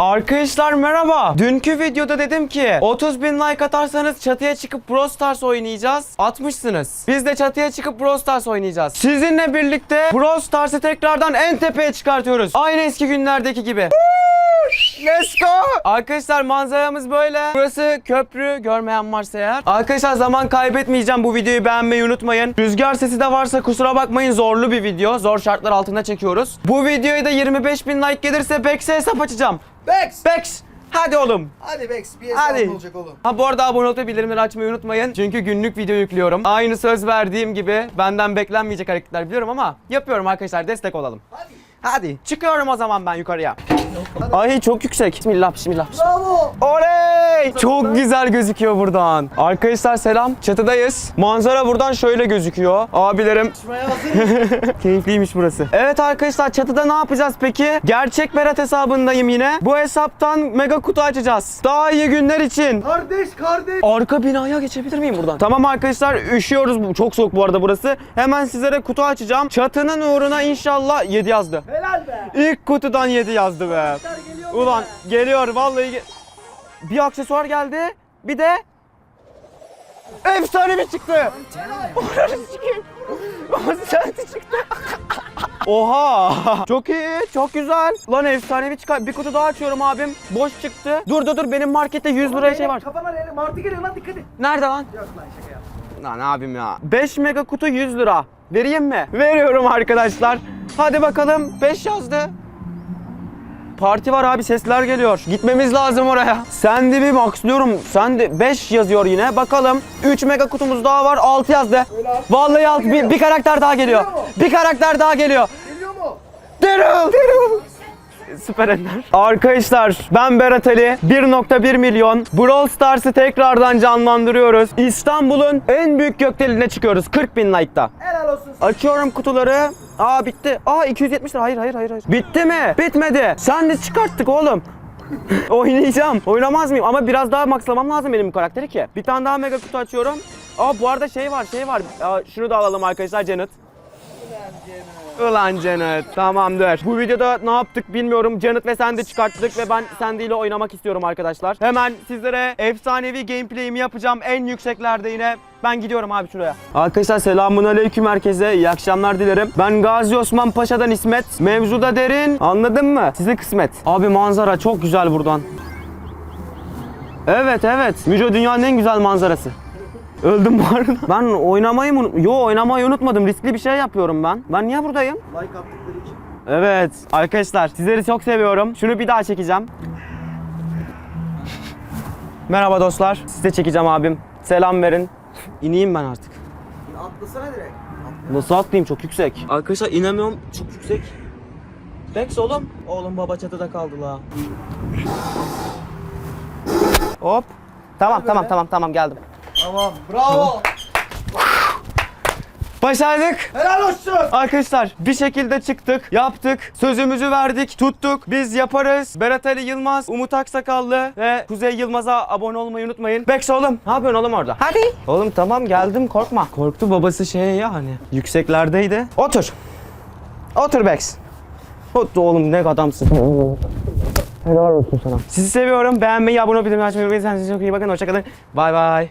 Arkadaşlar merhaba. Dünkü videoda dedim ki 30 bin like atarsanız çatıya çıkıp Brawl Stars oynayacağız. Atmışsınız. Biz de çatıya çıkıp Brawl Stars oynayacağız. Sizinle birlikte Brawl Stars'ı tekrardan en tepeye çıkartıyoruz. Aynı eski günlerdeki gibi. Let's go. Arkadaşlar manzaramız böyle. Burası köprü görmeyen varsa eğer. Arkadaşlar zaman kaybetmeyeceğim. Bu videoyu beğenmeyi unutmayın. Rüzgar sesi de varsa kusura bakmayın. Zorlu bir video. Zor şartlar altında çekiyoruz. Bu videoya da 25 bin like gelirse Bex'e hesap açacağım. Bex! Bex hadi oğlum. Hadi Bex bir Hadi. hesabın olacak oğlum. Ha bu arada abone olup bildirimleri açmayı unutmayın. Çünkü günlük video yüklüyorum. Aynı söz verdiğim gibi benden beklenmeyecek hareketler biliyorum ama yapıyorum arkadaşlar destek olalım. Hadi. Hadi çıkıyorum o zaman ben yukarıya. Ay çok yüksek. Bismillah bismillah. Bravo! Oley! Çok güzel gözüküyor buradan. Arkadaşlar selam. Çatıdayız. Manzara buradan şöyle gözüküyor. Abilerim. Keyifliymiş burası. Evet arkadaşlar çatıda ne yapacağız peki? Gerçek Berat hesabındayım yine. Bu hesaptan mega kutu açacağız. Daha iyi günler için. kardeş kardeş. Arka binaya geçebilir miyim buradan? Tamam arkadaşlar üşüyoruz. Çok soğuk bu arada burası. Hemen sizlere kutu açacağım. Çatının uğruna inşallah 7 yazdı. İlk kutudan 7 yazdı be. Ulan geliyor vallahi. ge- bir aksesuar geldi. Bir de efsane bir çıktı. Sen çıktı. Oha! Çok iyi, çok güzel. Lan efsane bir çıkar. Bir kutu daha açıyorum abim. Boş çıktı. Dur dur dur benim markette 100 liraya şey var. Kafana ele martı geliyor lan dikkat et. Nerede lan? Yok lan şaka yap. Lan abim ya. 5 mega kutu 100 lira. Vereyim mi? Veriyorum arkadaşlar. Hadi bakalım 5 yazdı. Parti var abi sesler geliyor. Gitmemiz lazım oraya. Sen de bir maxlıyorum. Sen de 5 yazıyor yine. Bakalım 3 mega kutumuz daha var. 6 yazdı. Vallahi 6 bir, bir karakter daha geliyor. Bir karakter daha geliyor. Geliyor mu? Daryl, Daryl. Süper Ender. Arkadaşlar ben Berat Ali 1.1 milyon Brawl Stars'ı tekrardan canlandırıyoruz. İstanbul'un en büyük gökdelenine çıkıyoruz 40 bin like'da. Helal olsun. Açıyorum kutuları. Aa bitti. Aa 270 lira. Hayır hayır hayır. hayır. Bitti mi? Bitmedi. Sen de çıkarttık oğlum. Oynayacağım. Oynamaz mıyım? Ama biraz daha maxlamam lazım benim bu karakteri ki. Bir tane daha mega kutu açıyorum. Aa bu arada şey var şey var. Aa, şunu da alalım arkadaşlar Janet. Ulan Janet tamamdır. Bu videoda ne yaptık bilmiyorum. Janet ve Sandy çıkarttık ve ben Sandy ile oynamak istiyorum arkadaşlar. Hemen sizlere efsanevi gameplay'imi yapacağım. En yükseklerde yine. Ben gidiyorum abi şuraya. Arkadaşlar selamun aleyküm herkese. İyi akşamlar dilerim. Ben Gazi Osman Paşa'dan İsmet. Mevzuda derin. Anladın mı? Size kısmet. Abi manzara çok güzel buradan. Evet evet. Müco dünyanın en güzel manzarası. Öldüm bu arada. Ben oynamayı mı? unut- Yo oynamayı unutmadım. Riskli bir şey yapıyorum ben. Ben niye buradayım? Like attıkları için. Evet arkadaşlar sizleri çok seviyorum. Şunu bir daha çekeceğim. Merhaba dostlar. Size çekeceğim abim. Selam verin. İneyim ben artık. Atlasana direkt. Nasıl atlayayım çok yüksek. Arkadaşlar inemiyorum çok yüksek. Bex oğlum. Oğlum baba çatıda kaldı la. Hop. Tamam tamam tamam tamam geldim. Tamam. Bravo. Başardık. Helal olsun. Arkadaşlar bir şekilde çıktık, yaptık, sözümüzü verdik, tuttuk. Biz yaparız. Berat Ali Yılmaz, Umut Aksakallı ve Kuzey Yılmaz'a abone olmayı unutmayın. Bex oğlum, ne yapıyorsun oğlum orada? Hadi. Oğlum tamam geldim korkma. Korktu babası şey ya hani yükseklerdeydi. Otur. Otur Bex. Otur oğlum ne adamsın. Helal olsun sana. Sizi seviyorum. Beğenmeyi, abone olmayı, bildirim açmayı unutmayın. Kendinize çok iyi bakın. Hoşçakalın. Bay bay.